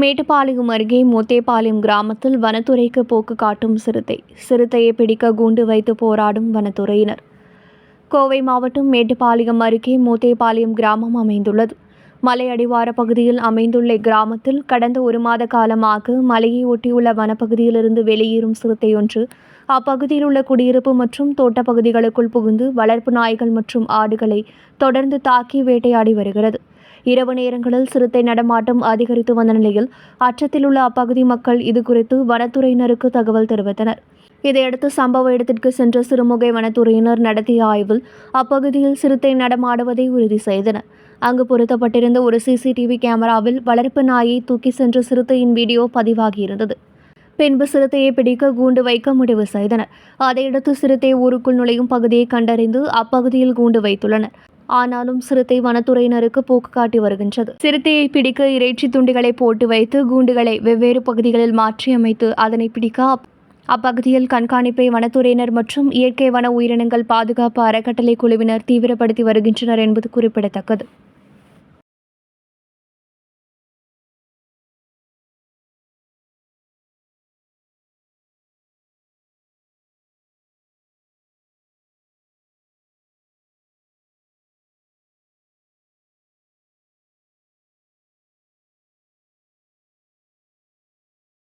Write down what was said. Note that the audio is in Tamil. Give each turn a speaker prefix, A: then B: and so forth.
A: மேட்டுப்பாளையம் அருகே மோத்தேபாளையம் கிராமத்தில் வனத்துறைக்கு போக்கு காட்டும் சிறுத்தை. சிறுத்தையை பிடிக்க கூண்டு வைத்து போராடும் வனத்துறையினர். கோவை மாவட்டம் மேட்டுப்பாளையம் அருகே மோத்தேபாளையம் கிராமம் அமைந்துள்ளது. மலை அடிவார பகுதியில் அமைந்துள்ள இக்கிராமத்தில் கடந்த ஒரு மாத காலமாக மலையை ஒட்டியுள்ள வனப்பகுதியிலிருந்து வெளியேறும் சிறுத்தை ஒன்று அப்பகுதியில் உள்ள குடியிருப்பு மற்றும் தோட்டப்பகுதிகளுக்குள் புகுந்து வளர்ப்பு நாய்கள் மற்றும் ஆடுகளை தொடர்ந்து தாக்கி வேட்டையாடி வருகிறது. இரவு நேரங்களில் சிறுத்தை நடமாட்டம் அதிகரித்து வந்த நிலையில் அச்சத்தில் உள்ள அப்பகுதி மக்கள் இதுகுறித்து வனத்துறையினருக்கு தகவல் தெரிவித்தனர். இதையடுத்து சம்பவ இடத்திற்கு சென்ற சிறுமுகை வனத்துறையினர் நடத்திய ஆய்வில் அப்பகுதியில் சிறுத்தை நடமாடுவதை உறுதி செய்தனர். அங்கு பொருத்தப்பட்டிருந்த ஒரு சிசிடிவி கேமராவில் வளர்ப்பு நாயை தூக்கி சென்ற சிறுத்தையின் வீடியோ பதிவாகியிருந்தது. பின்பு சிறுத்தையை பிடிக்க கூண்டு வைக்க முடிவு செய்தனர். அதையடுத்து சிறுத்தை ஊருக்குள் நுழையும் பகுதியை கண்டறிந்து அப்பகுதியில் கூண்டு வைத்துள்ளனர். ஆனாலும் சிறுத்தை வனத்துறையினருக்கு போக்கு காட்டி வருகின்றது. சிறுத்தையை பிடிக்க இறைச்சி துண்டுகளை போட்டு வைத்து கூண்டுகளை வெவ்வேறு பகுதிகளில் மாற்றி அமைத்து அதனை பிடிக்க அப்பகுதியில் கண்காணிப்பை வனத்துறையினர் மற்றும் இயற்கை வன உயிரினங்கள் பாதுகாப்பு அறக்கட்டளை குழுவினர் தீவிரப்படுத்தி வருகின்றனர் என்பது குறிப்பிடத்தக்கது.